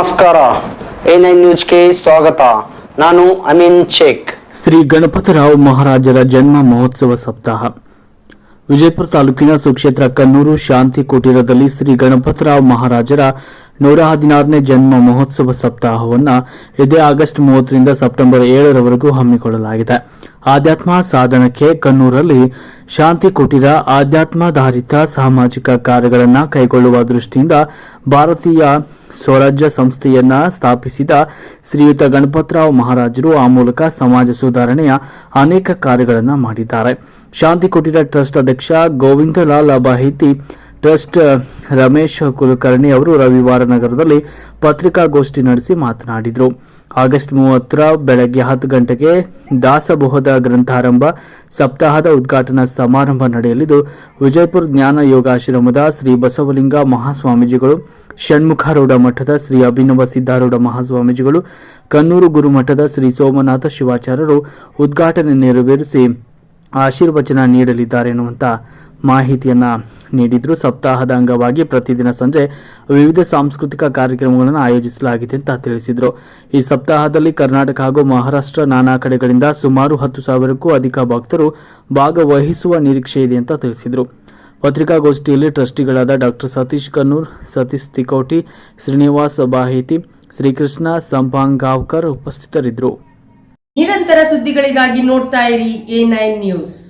ನಮಸ್ಕಾರ. A nine ನ್ಯೂಸ್ಗೆ ಸ್ವಾಗತ. ನಾನು ಅಮೀನ್ ಶೇಖ್. ಶ್ರೀ ಗಣಪತರಾವ್ ಮಹಾರಾಜರ ಜನ್ಮ ಮಹೋತ್ಸವ ಸಪ್ತಾಹ. ವಿಜಯಪುರ ತಾಲೂಕಿನ ಸುಕ್ಷೇತ್ರ ಕನ್ನೂರು ಶಾಂತಿ ಕುಟೀರದಲ್ಲಿ ಶ್ರೀ ಗಣಪತರಾವ್ ಮಹಾರಾಜರ ನೂರ ಹದಿನಾರನೇ ಜನ್ಮ ಮಹೋತ್ಸವ ಸಪ್ತಾಹವನ್ನು ಇದೇ ಆಗಸ್ಟ್ ಮೂವತ್ತರಿಂದ ಸೆಪ್ಟೆಂಬರ್ ಏಳರವರೆಗೂ ಹಮ್ಮಿಕೊಳ್ಳಲಾಗಿದೆ. ಆಧ್ಯಾತ್ಮ ಸಾಧನಕ್ಕೆ ಕನ್ನೂರಲ್ಲಿ ಶಾಂತಿ ಕುಟೀರ, ಆಧ್ಯಾತ್ಮಾಧಾರಿತ ಸಾಮಾಜಿಕ ಕಾರ್ಯಗಳನ್ನು ಕೈಗೊಳ್ಳುವ ದೃಷ್ಟಿಯಿಂದ ಭಾರತೀಯ ಸ್ವರಾಜ್ಯ ಸಂಸ್ಥೆಯನ್ನ ಸ್ಥಾಪಿಸಿದ ಶ್ರೀಯುತ ಗಣಪತರಾವ್ ಮಹಾರಾಜರು ಆ ಮೂಲಕ ಸಮಾಜ ಸುಧಾರಣೆಯ ಅನೇಕ ಕಾರ್ಯಗಳನ್ನು ಮಾಡಿದ್ದಾರೆ. ಶಾಂತಿ ಕುಟೀರ ಟ್ರಸ್ಟ್ ಅಧ್ಯಕ್ಷ ಗೋವಿಂದಲಾಲ್ ಅಬಾಹಿತಿ ಟ್ರಸ್ಟ್ ರಮೇಶ್ ಕುಲಕರ್ಣಿ ಅವರು ರವಿವಾರ ನಗರದಲ್ಲಿ ಪತ್ರಿಕಾಗೋಷ್ಠಿ ನಡೆಸಿ ಮಾತನಾಡಿದರು. ಆಗಸ್ಟ್ ಮೂವತ್ತರ ಬೆಳಗ್ಗೆ ಹತ್ತು ಗಂಟೆಗೆ ದಾಸಬೋಹದ ಗ್ರಂಥಾರಂಭ, ಸಪ್ತಾಹದ ಉದ್ಘಾಟನಾ ಸಮಾರಂಭ ನಡೆಯಲಿದ್ದು, ವಿಜಯಪುರ ಜ್ಞಾನ ಯೋಗಾಶ್ರಮದ ಶ್ರೀ ಬಸವಲಿಂಗ ಮಹಾಸ್ವಾಮೀಜಿಗಳು ಷಣ್ಮುಖಾರೂಢ ಮಠದ ಶ್ರೀ ಅಭಿನವ ಸಿದ್ಧಾರೂಢ ಮಹಾಸ್ವಾಮೀಜಿಗಳು ಕನ್ನೂರು ಗುರುಮಠದ ಶ್ರೀ ಸೋಮನಾಥ ಶಿವಾಚಾರ್ಯರು ಉದ್ಘಾಟನೆ ನೆರವೇರಿಸಿ ಆಶೀರ್ವಚನ ನೀಡಲಿದ್ದಾರೆ ಎನ್ನುವಂತ ಮಾಹಿತಿಯನ್ನ ನೀಡಿದ್ರು. ಸಪ್ತಾಹದ ಅಂಗವಾಗಿ ಪ್ರತಿದಿನ ಸಂಜೆ ವಿವಿಧ ಸಾಂಸ್ಕೃತಿಕ ಕಾರ್ಯಕ್ರಮಗಳನ್ನು ಆಯೋಜಿಸಲಾಗಿದೆ ಅಂತ ತಿಳಿಸಿದರು. ಈ ಸಪ್ತಾಹದಲ್ಲಿ ಕರ್ನಾಟಕ ಹಾಗೂ ಮಹಾರಾಷ್ಟ್ರ ನಾನಾ ಕಡೆಗಳಿಂದ ಸುಮಾರು ಹತ್ತು ಸಾವಿರಕ್ಕೂ ಅಧಿಕ ಭಕ್ತರು ಭಾಗವಹಿಸುವ ನಿರೀಕ್ಷೆ ಇದೆ ಅಂತ ತಿಳಿಸಿದರು. ಪತ್ರಿಕಾಗೋಷ್ಠಿಯಲ್ಲಿ ಟ್ರಸ್ಟಿಗಳಾದ ಡಾಕ್ಟರ್ ಸತೀಶ್ ಕನ್ನೂರ್, ಸತೀಶ್ ತಿಕೋಟಿ, ಶ್ರೀನಿವಾಸ್ ಬಾಹಿತಿ, ಶ್ರೀಕೃಷ್ಣ ಸಂಪಾಂಗಾವ್ಕರ್ ಉಪಸ್ಥಿತರಿದ್ದರು. ನಿರಂತರ ಸುದ್ದಿಗಳಿಗಾಗಿ ನೋಡ್ತಾ ಇರಿ ಎ ನೈನ್ ನ್ಯೂಸ್.